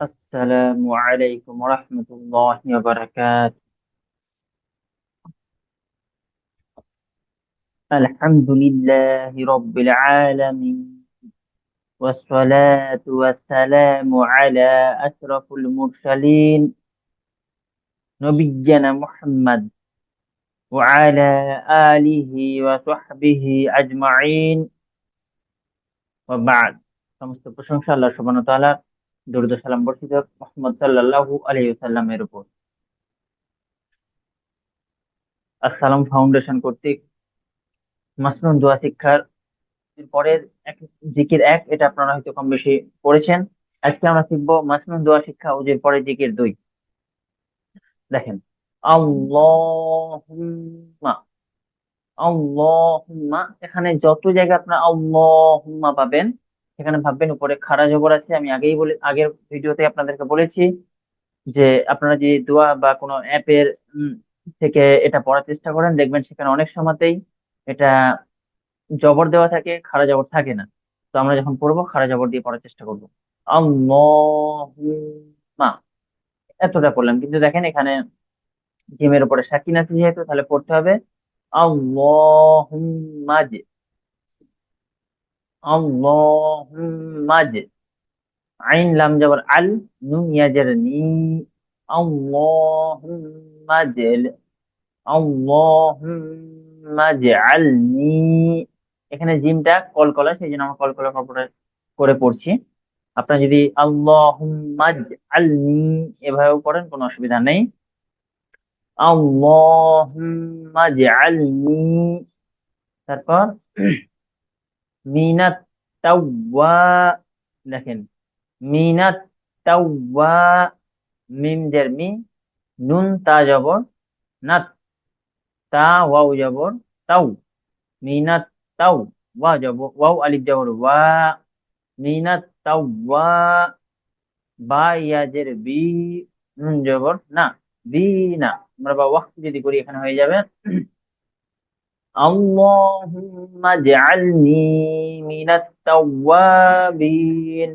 السلام عليكم ورحمة الله وبركاته الحمد لله رب العالمين والصلاة والسلام على أشرف المرسلين نبينا محمد وعلى آله وصحبه أجمعين وبعد সমস্ত প্রশংসা আল্লাহ সুবহানাহু ওয়া তাআলার দরুদ সালাম বর্ষিত মুহাম্মদ সাল্লাল্লাহু আলাইহি ওয়াসাল্লামের উপর। আসসালাম ফাউন্ডেশন কর্তৃক মাসনুন দোয়া শিক্ষার পরের এক জিকির এক, এটা আপনারা হয়তো কম বেশি পড়েছেন। আজকে আমরা শিখব মাসনুন দোয়া শিক্ষা ও যে পরে জিকির দুই। দেখেন, আল্লাহুম্মা আল্লাহুম্মা, এখানে যত জায়গায় আপনারা আল্লাহুম্মা পাবেন সেখানে ভাববেন, উপরে খাড়া জবর আছে। আমি আগেই বলে, আগের ভিডিওতে আপনাদেরকে বলেছি যে আপনারা যে দোয়া বা কোনো অ্যাপের থেকে এটা পড়ার চেষ্টা করেন। দেখবেন সেখানে অনেক সময়তেই এটা জবর দেওয়া থাকে, খাড়া জবর থাকে না। তো আমরা যখন পড়ব, খাড়া জবর দিয়ে পড়ার চেষ্টা করব। মা এতটা পড়লাম। কিন্তু দেখেন এখানে জিমের উপরে সাকিন আছে যেহেতু, তাহলে পড়তে হবে। আল্লাহুম্মা যে আল্লাহুম্মা যে। আইন লাম জবর আল নুন ইয়াজের নি। আল্লাহুম্মা জেল আল্লাহুম্মা জাআলনি এখানে জিমটা কলকলা সেই জন্য আমরা কলকলা করে করে পড়ছি। আপনার যদি আল্লাহুম্মা জাআলনি এভাবেও পড়েন, কোনো অসুবিধা নেই। আল্লাহুম্মা জাআলনি তারপর মিনাত তাওয়া দেখেন মিনাত তাওয়া মিম জের মি নুন তা জবর নাত তা ওয়াও জবর তাও মিনাত তাও ওয়া জবর ওয়াও আলিফ জবর ওয়া মিনাত তাও ওয়া বা ইয়াজের বি নুন জবর না বি না আমরা বা ওয়াক্ত যদি করি এখানে হয়ে যাবে আল্লাহুম্মা জাআলনি মিনাত তাওয়াবিন।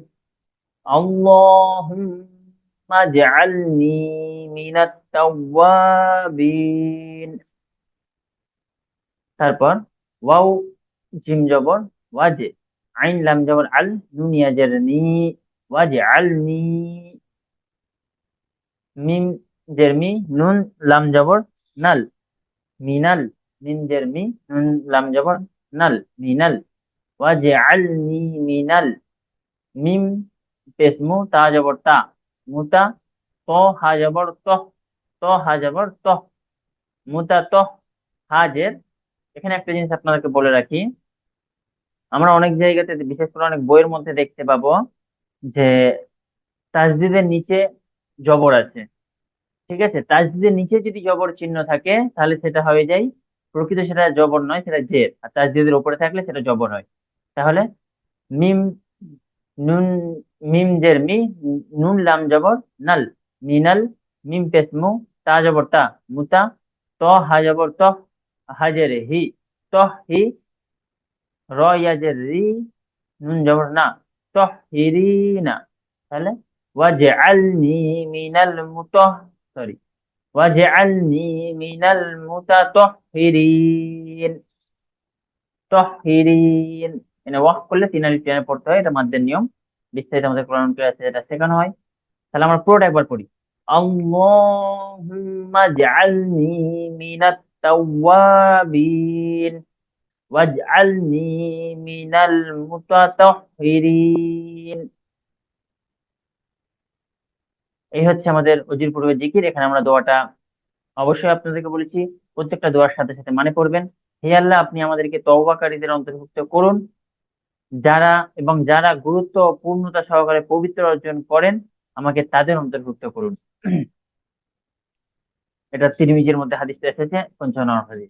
আল্লাহুম্মা জাআলনি মিনাত তাওয়াবিন। তারপর ওয়াও, জিম জবর, ওয়াজে, আইন লাম জবর, আল নুন ইয়াজের নি ওয়াজে আলনি, মিম জেরমি নুন লাম জবর, নাল, মিনাল। মিন নুন, লাম জবর, নাল মিনাল ওয়াজে আলনি মিনাল মিম পেসমু তা জবর, তা। মুতা, ত, হা জবর, ত। ত, হা জবর তহ মুতা তহ হাজের এখানে একটা জিনিস আপনাদেরকে বলে রাখি। আমরা অনেক জায়গাতে, বিশেষ করে অনেক বইয়ের মধ্যে দেখতে পাবো যে, তাজদিদের নিচে জবর আছে। ঠিক আছে? তাজদিদের নিচে যদি জবর চিহ্ন থাকে, তাহলে সেটা হয়ে যায় প্রকৃত সেটা জবর নয়, সেটা জের আর তাজদিদের উপরে থাকলে সেটা জবর হয়। তাহলে মিম, নুন, মিম জের মি, নুন লাম জবর নাল মিনাল মিম পেসমু তা জবর তা মুতা ত হা জবর ত হাজের হি, ত হি, র ইয়াজের রি, নুন জবর না, ত হিরি না। তাহলে ওয়াজআলনি মিনাল মুতাহ সরি। ওয়াজআলনি মিনাল মুতাতাহহিরিন তাহহিরিন মানে ওয়াক করলে তিন আলিফ টেনে পড়তে হয়, এটা মাদ্দের নিয়ম। বিস্তারিত আমাদের কোরআন ক্লাসে এটা শেখানো হয়। তাহলে আমরা পুরোটা একবার পড়ি। আল্লাহুম্মা জাআলনি মিনাত তাওয়াবিন। ওয়াজআলনি মিনাল মুতাতাহহিরিন। এই হচ্ছে আমাদের অজির পূর্বে জিকির। এখানে আমরা দোয়াটা অবশ্যই আপনাদেরকে বলেছি, প্রত্যেকটা দোয়ার সাথে সাথে মানে পড়বেন। হে আল্লাহ, আপনি আমাদেরকে তওবাকারীদের অন্তর্ভুক্ত করুন। যারা এবং যারা গুরুত্ব পূর্ণতা সহকারে পবিত্র অর্জন করেন, আমাকে তাদের অন্তর্ভুক্ত করুন। এটা তিরমিজের মধ্যে হাদিসটা এসেছে, পঞ্চান্ন হাদিস।